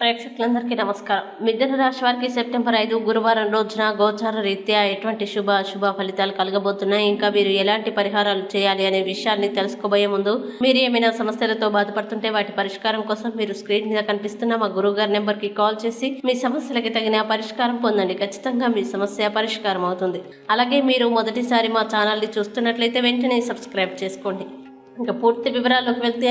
ప్రేక్షకులందరికీ నమస్కారం. మిథున రాశి వారికి సెప్టెంబర్ ఐదు గురువారం రోజున గోచార రీత్యా ఎటువంటి శుభ అశుభ ఫలితాలు కలగబోతున్నాయి? ఇంకా మీరు ఎలాంటి పరిహారాలు చేయాలి అనే విషయాన్ని తెలుసుకోబోయే ముందు మీరు ఏమైనా సమస్యలతో బాధపడుతుంటే వాటి పరిష్కారం కోసం మీరు స్క్రీన్ మీద కనిపిస్తున్న మా గురువు గారి నెంబర్కి కాల్ చేసి మీ సమస్యలకి తగిన పరిష్కారం పొందండి. ఖచ్చితంగా మీ సమస్య పరిష్కారం అవుతుంది. అలాగే మీరు మొదటిసారి మా ఛానల్ని చూస్తున్నట్లయితే వెంటనే సబ్స్క్రైబ్ చేసుకోండి. ఇంకా పూర్తి వివరాల్లోకి వెళ్తే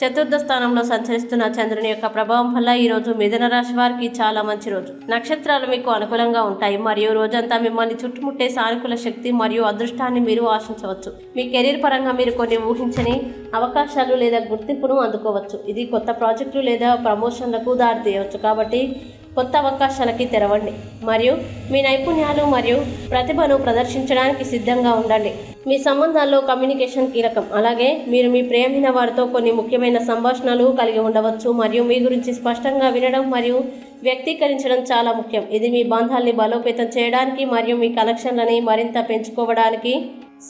చతుర్థ స్థానంలో సంచరిస్తున్న చంద్రుని యొక్క ప్రభావం వల్ల ఈ రోజు మిథున రాశి వారికి చాలా మంచి రోజు. నక్షత్రాలు మీకు అనుకూలంగా ఉంటాయి. మరియు రోజంతా మిమ్మల్ని చుట్టుముట్టే సానుకూల శక్తి మరియు అదృష్టాన్ని మీరు ఆశించవచ్చు. మీ కెరీర్ పరంగా మీరు కొన్ని ఊహించని అవకాశాలు లేదా గుర్తింపును అందుకోవచ్చు. ఇది కొత్త ప్రాజెక్టులు లేదా ప్రమోషన్లకు దారితీయవచ్చు. కాబట్టి కొత్త అవకాశాలకి తెరవండి. మరియు మీ నైపుణ్యాలు మరియు ప్రతిభను ప్రదర్శించడానికి సిద్ధంగా ఉండండి. మీ సంబంధాల్లో కమ్యూనికేషన్ కీలకం. అలాగే మీరు మీ ప్రేమైన వారితో కొన్ని ముఖ్యమైన సంభాషణలు కలిగి ఉండవచ్చు మరియు మీ గురించి స్పష్టంగా వినడం మరియు వ్యక్తీకరించడం చాలా ముఖ్యం. ఇది మీ బంధాల్ని బలోపేతం చేయడానికి మరియు మీ కనెక్షన్లని మరింత పెంచుకోవడానికి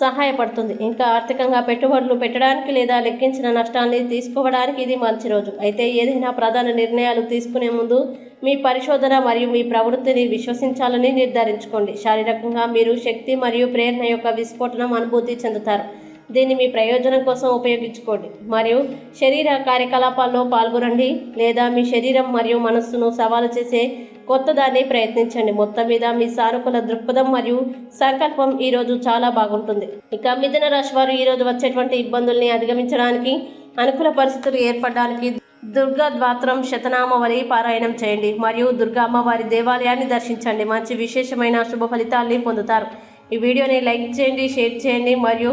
సహాయపడుతుంది. ఇంకా ఆర్థికంగా పెట్టుబడులు పెట్టడానికి లేదా లెక్కించిన నష్టాన్ని తీసుకోవడానికి ఇది మంచి రోజు. అయితే ఏదైనా ప్రధాన నిర్ణయాలు తీసుకునే ముందు మీ పరిశోధన మరియు మీ ప్రవృత్తిని విశ్వసించాలని నిర్ధారించుకోండి. శారీరకంగా మీరు శక్తి మరియు ప్రేరణ యొక్క విస్ఫోటనం అనుభూతి చెందుతారు. దీన్ని మీ ప్రయోజనం కోసం ఉపయోగించుకోండి. మరియు శరీర కార్యకలాపాల్లో పాల్గొనండి లేదా మీ శరీరం మరియు మనస్సును సవాలు చేసే కొత్తదాన్ని ప్రయత్నించండి. మొత్తం మీద మీ సానుకూల దృక్పథం మరియు సంకల్పం ఈ రోజు చాలా బాగుంటుంది. ఇక మిథున రాశి వారు ఈ రోజు వచ్చేటువంటి ఇబ్బందుల్ని అధిగమించడానికి అనుకూల పరిస్థితులు ఏర్పడడానికి దుర్గా ద్వాత్రం శతనామవళి పారాయణం చేయండి. మరియు దుర్గా అమ్మవారి దేవాలయాన్ని దర్శించండి. మంచి విశేషమైన శుభ ఫలితాల్ని పొందుతారు. ఈ వీడియోని లైక్ చేయండి షేర్ చేయండి. మరియు